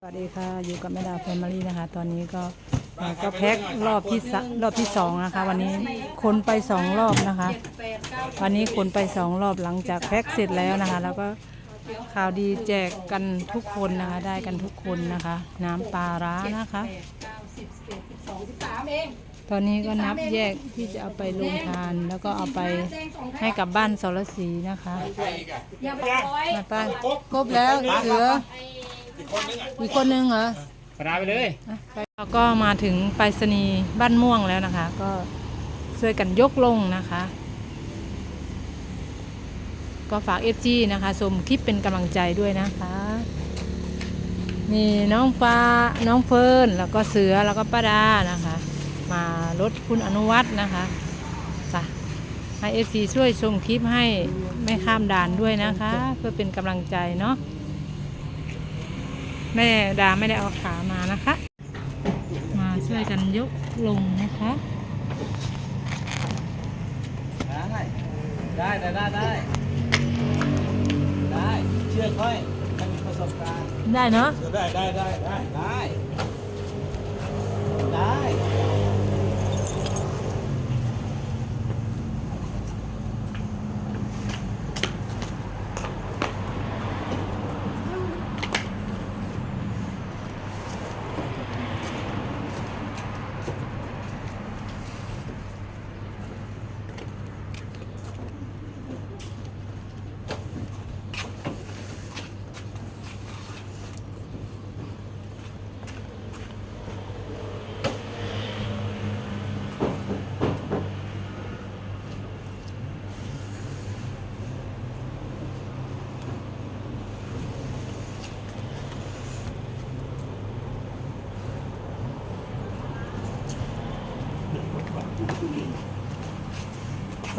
สวัสดีค่ะ อยู่กับแม่ดาวแฟมิลี่นะคะ ตอนนี้ก็เอ่อก็แพ็ครอบที่สะรอบที่สองนะคะ วันนี้คนไปสองรอบนะคะ วันนี้คนไปสองรอบหลังจากแพ็คเสร็จแล้วนะคะ แล้วก็ข่าวดีแจกกันทุกคนนะคะ ได้กันทุกคนนะคะ น้ำปลาร้านะคะตอนนี้ก็นับแยกที่จะเอาไปลงทาน แล้วก็เอาไปให้กับบ้านสรศรีนะคะมาไป้าครบแล้วเหลือ อีกคนนึงเหรอปลาไปเลยเราก็มาถึงไปรษณีย์บ้านม่วงแล้วนะคะ ก็ช่วยกันยกลงนะคะ ก็ฝากเอฟจีนะคะชมคลิปเป็นกำลังใจด้วยนะคะ มีน้องฟ้าน้องเฟิร์นแล้วก็เสือแล้วก็ป้าดานะคะ มารถคุณอนุวัฒน์นะคะจ้ะให้เอฟซีช่วยชมคลิปให้ไม่ข้ามด่านด้วยนะคะ เพื่อเป็นกำลังใจเนาะ แม่ดาไม่ได้เอาขามานะคะ มาช่วยกันยกลงนะคะได้ได้ได้ได้ได้ได้เชื่อค่อยมันมีประสบการณ์ได้เนาะได้ได้ได้ได้ได้ได้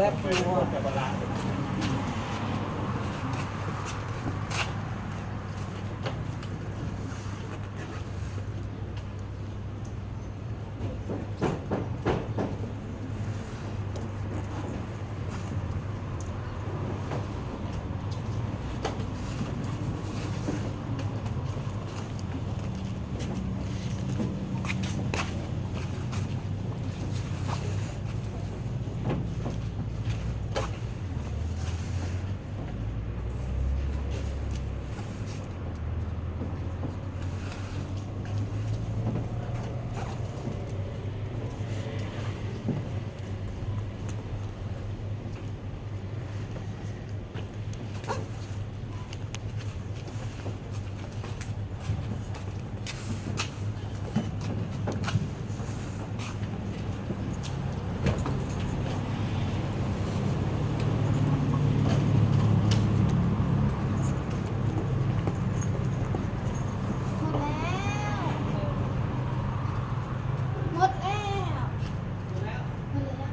แซ่บไปหมดกับปลา หมดแล้วหมดแล้วหมดแล้ว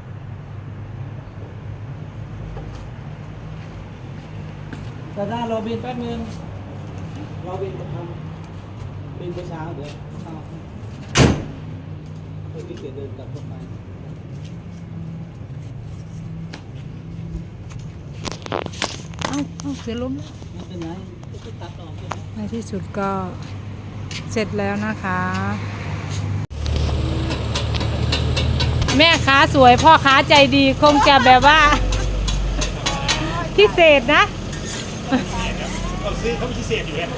แต่ถ้าเราบินแป๊บนึงเราบินไปทำบินไปเช้าเดี๋ยวเข้าเพื่อที่จะเดินกลับเข้าไปเอ้าเอ้าเสือล้มแล้ว ไม่เป็นไรก็ตัดออกใช่ไหม ในที่สุดก็เสร็จแล้วนะคะ แม่ค้าสวยพ่อค้าใจดีคงจะแบบว่า พิเศษนะ เราซื้อเขาพิเศษอยู่แล้ว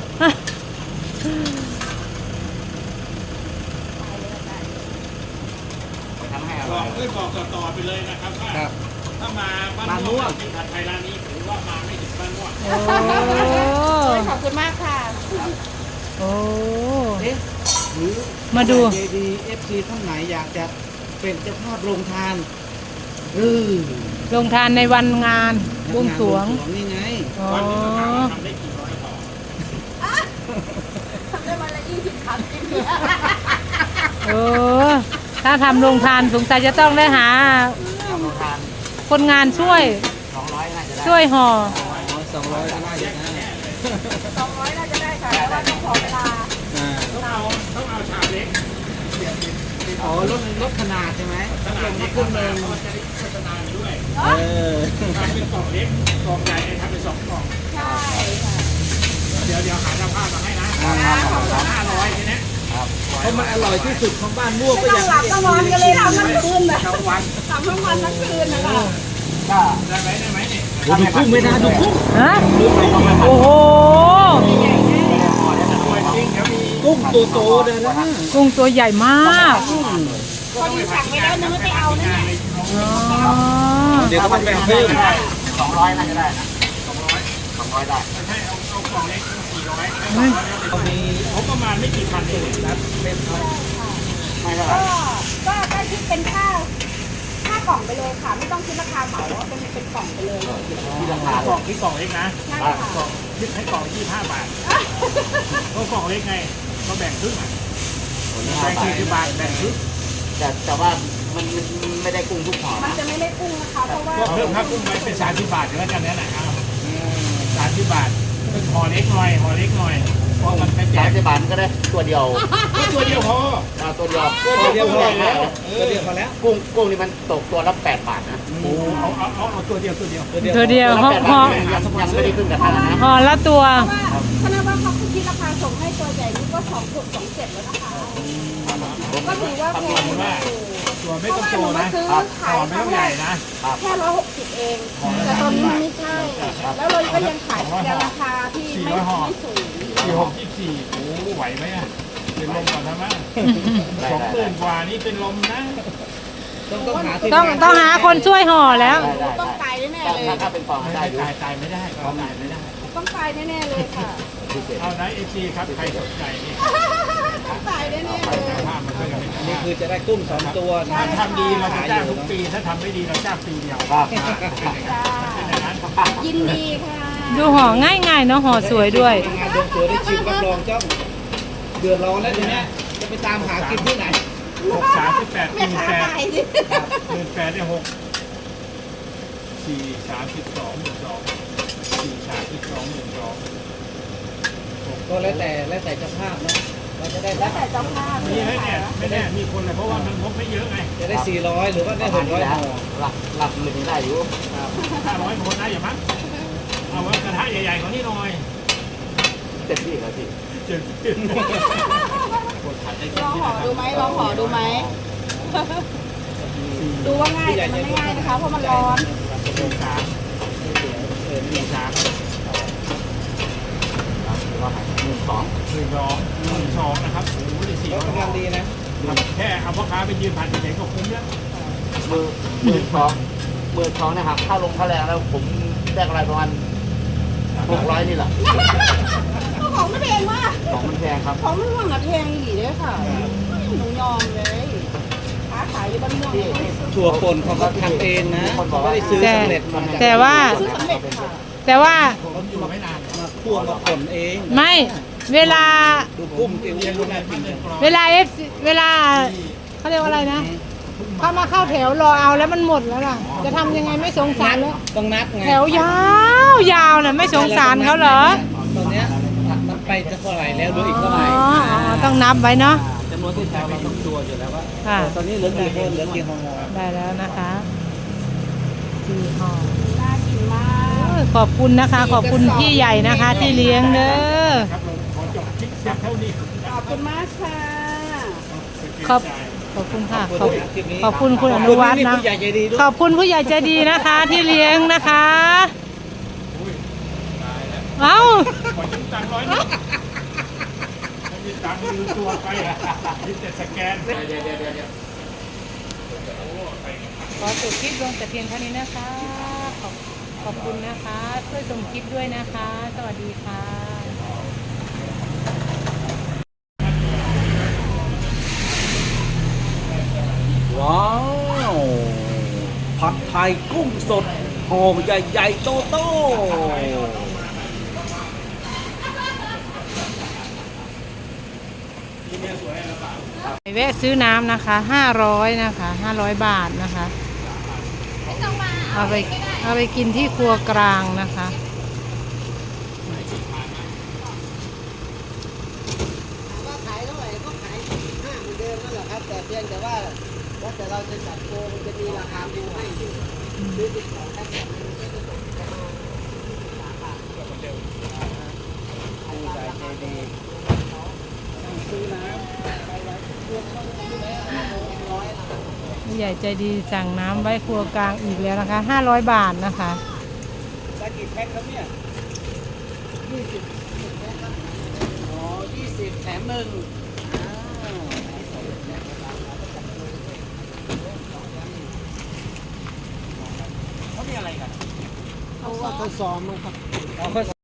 บอกเพื่อนบอกต่อๆไปเลยนะครับว่าครับ ถ้ามาบ้านบ้านม่ม่ววงงที่ผัดไทยร้านนี้ถือว่ามาไม่ถึงบ้านม่วง โอ้ขอบคุณมากค่ะ โอ้ เอ๊ะหรือมาดู เจดีเอฟซีท่านไหนอยากจะเป็นเจ้าภาพโรงทานเออ ลงทานในวันงานบวงสรวง บวงสรวงนี่ไงอ๋อ วันหนึงเราทำได้กี่ร้อยต่อทำได้วันละยี่สิบคำจริงเออ ถ้าทำโรงทานสงสัยจะต้องได้หา ทำโรงทานคนงานช่วย สองร้อยน่าจะได้ช่วยห่อ สองร้อยก็ได้อยู่นะสองร้อยน่าจะได้ค่ะแต่ว่าต้องขอเวลาอ่าต้องเอาต้องเอาชามเล็กอ๋อลดลดขนาดใช่ไหมขนาดลเล็ดกครึ่งหนึ่งเพร เออทำเป็นกล่องเล็กกล่องใหญ่ทำเป็นสองกล่อง ใช่ค่ะเดี๋ยวเดี๋ยวหาเจ้าภาพมาให้นะห้าร้อยทีเนี้ยเพราะมันอร่อยที่สุดของบ้านม่วงก็อต้ยาอกงหลับต้องนอนกันเลยทำทั้งคืนนะทั้งวันทำทั้งวันทั้งคืนนะคะได้ไหมได้ไหมเนี่ยโอ้ดูกุ้งไม่น่าดูกุ้งฮะโอ้โห ตัวจริงจะมีกุ้งตัวโตเลยนะกุ้งตัวใหญ่มาก พอดีสั่งไว้แล้วนึกว่าไปเอานั่นแหละ อ๋อเดี๋ยวก็ต้องแบ่งเพิ่มสองร้อยน่าจะได้นะสองร้อยสองร้อยได้ไม่ใช่เอาเอากล่องเล็กสี่ร้อยมีเขาประมาณไม่กี่พันเองนะเป็นเอาไม่เท่าไหร่ก็ก็คิดเป็นค่าค่ากล่องไปเลยค่ะ ไม่ต้องคิดราคาเหมาเป็นเป็นกล่องไปเลยที่ราคากล่องที่กล่องเล็กนะกล่องคิดให้กล่องยี่ห้าบาทเพราะกล่องเล็กไงก็แบ่งครึ่งอะคนละแบ่งบาสี่ทสิบบาทแบ่งครึ่งแต่แต่ว่า มันมันไม่ได้กุ้งทุกห่อมันนะจะไม่ได้กุ้งนะคะ เพราะว่าก็เพิ่มค่ากุ้งไปเป็นสามสิบบาทแล้วกันนั่นแหละสามสิบบาทเป็นห่อเล็กหน่อยห่อเล็กหน่อยเพราะมันไปแจสากมสิบบาทมันก็ได้ตัวเดียวก็ตัวเดียวพอ เอาตัวเดียวตัวเดียวพอกุ้งแล้วนะตัวเดียวพอแล้วกุ้งกุ้งนี่มันตกตัวละแปดบาทนะโอ้เอาเอาเอาเอาตัวเดียวตัวเดียว ตัวเดียวตัวห่อละแปดห่บาอทยังยังไม่ได้ขึ้นกับท่านนะห่อละตัว เพราะว่าคณะว่าเขาคิดราคาส่งให้ตัวใหญ่นี่ก็สองหกสองเจ็ดแล้วนะคะ ก็ถือว่าแพงอยู่ ตัวไม่เพต้องราะว่าโตหนูมานะซื้อขายห่อไม่ครั้ต้องงแรใหญ่กนะแค่ร้อยหกสิบเองแต่ตอนนี้มันไม่ใช่แล้วเราก็ยังขายในราคาที่ไม่ไม่สูงสี่หกยี่สี่โอ้ไหวไหมอะเป็นลมก่อนนะมั้งสองหมื่นกว่านี่เป็นลมนะต้องต้องหาที่ต้องต้องหาคนช่วยห่อแล้ว ได้ได้ต้องได้ตายแน่ถ้าๆเลยถ้าถ้าเป็นฟองไม่ได้ได้อยู่ตายตายไม่ได้เขาตายไม่ได้ต้องตายแน่ๆเลยค่ะพิเศษเอานะเอซีครับใครสนใจนี่ ต้องตายแน่ๆเลยภาพมันก็ยังไม่นี่ได้คือจะได้กุ้งสองตัวถ้าทำดีเราจะจ้างทุกปี ถ้าทำไม่ดีเราจ้างปีเดียวครับเป็นอย่างนั้นยินดีค่ะดูห่อง่ายๆเนาะห่อสวยด้วยงานดวงเสือได้ชิมรับรองเจ้าเดือดร้อนแล้วทีเนี้ยจะไปตามหากินที่ไหนหกสามสิบแปดหแม่มื่นค้าแปดตายสิหมื่นแปดได้หกสี่สามสิบสองหมื่นสองสี่สามสิบสองหมื่นสองก็แล้วแต่แล้วแต่เจ้าภาพนะเรา จะได้แล้วแต่เจ้าภาพนี่ไม่แน่ไม่แน่มีคนเลยเพราะว่ามันงบไม่เยอะไงจะได้ 400 หรือว่าได้ประมาณนี้600นะห่อหลักหลักหนึ่งได้อยู่ห้าร้อยคนนะอย่ามั้งเอาว่ากระทะใหญ่ๆของนี่หน่อยเต็มที่แล้วพี่เจ็ดเจ็ดคนขัดได้ลองห่อดูไหมลองห่อดูไหมดูว่าง่ายแต่มันไม่ง่ายนะคะเพราะมันร้อนสี่สามสี่สาม หรือว่าหนึ่งสองหนึ่งสองหนึ่งสองนะครับโอ้โหได้สี่ก็ร้อยกำลังดีนะแค่เอาพ่อค้าไปยืนผ่านเฉยๆก็คุ้มแล้วมือมือสองมือสองนะครับถ้าลงค่าแรงแล้วผมได้กำไรประมาณหกร้อยนี่แหละของไม่แพงมากของมันแพงครับของมันม่วงอะแพงอีกเลยค่ะหนูยอมเลยค้าขายอยู่บ้านม่วงที่เนี่ยที่ถั่วป่นเขาก็ทำเองนะเขาไม่ได้ซื้อสำเร็จมาจากแต่ว่าซื้อสำเร็จค่ะ แต่ว่าผมอยู่ไม่นานมาคั่วมาป่นเองไม่เวลาดูกุ้งติวดูน่ากินจังเวลาเอฟเวลาเขาเรียกว่าอะไรนะเขามาเข้าแถวรอเอาแล้วมันหมดแล้วล่ะ จะทำยังไงไม่สงสารเลยต้องนัดไงแถวยาวยาวน่ะไม่สงสารเขาเหรอตอนเนี้ยนับไปจะเท่าไหร่แล้วเหลืออีกอ๋เท่าไหร่ออ๋อต้องนับไว้เนาะจำนวนที่ใช้เราต้องตัวอยู่แล้วว่าค่ะตอนนี้เหลือกี่คนเหลือกี่ห่อได้แล้วนะคะสี่ห่อน่ากินมากโอ้ย ขอบคุณนะคะ ขอบคุณพี่ใหญ่นะคะ ที่เลี้ยงเด้อครับเราขอจบคลิปเสียงเท่านี้ขอบคุณมากค่ะขอบขอบคุณค่ะ ขอบขอบคุณคุณอนุวัฒน์นะผู้ใหญ่ใจดีด้วยขอบคุณผู้ใหญ่ใจดีนะคะ ที่เลี้ยงนะคะเอ้าขอยืมตังค์ร้อยหนึงไม่มีตังค์ยืมตัวไปอะยึดแต่สแกนเดี๋ยวเดี๋ยวเดี๋ยวเดี๋ยวขอจบคลิปลงแต่เพียงเท่านี้นะคะขอบข อบคุณนะคะ ช่วยส่งคลิปด้วยนะคะ สวัสดีค่ะว้าว ผัดไทยกุ้งสดห่อใหญ่ ๆ โตโตไปแวะซื้อน้ำนะคะ 500 นะคะ 500 บาทนะคะเอาไป เอาไปกินที่ครัวกลางนะคะแต่เราจะจัดโปรจะมีราคาดูให้ซื้อติดขอแค่แบบนี้ก็จะตกราคาเกือบเหมืเดิมอ่งซื้อน้ไปไว้เพื่อนต้องซื้อไหม ผู้ใหญ่ใจดีสั่งน้ำไว้ครัวกลางอีกแล้วนะคะ500บาทนะคะได้กี่แพ็คครับเนี่ยยี่สิบครับอ๋อยี่สิบแถมหนึ่งเขามีอะไรกันเพราว่าเขาซ้อมมั้งครับ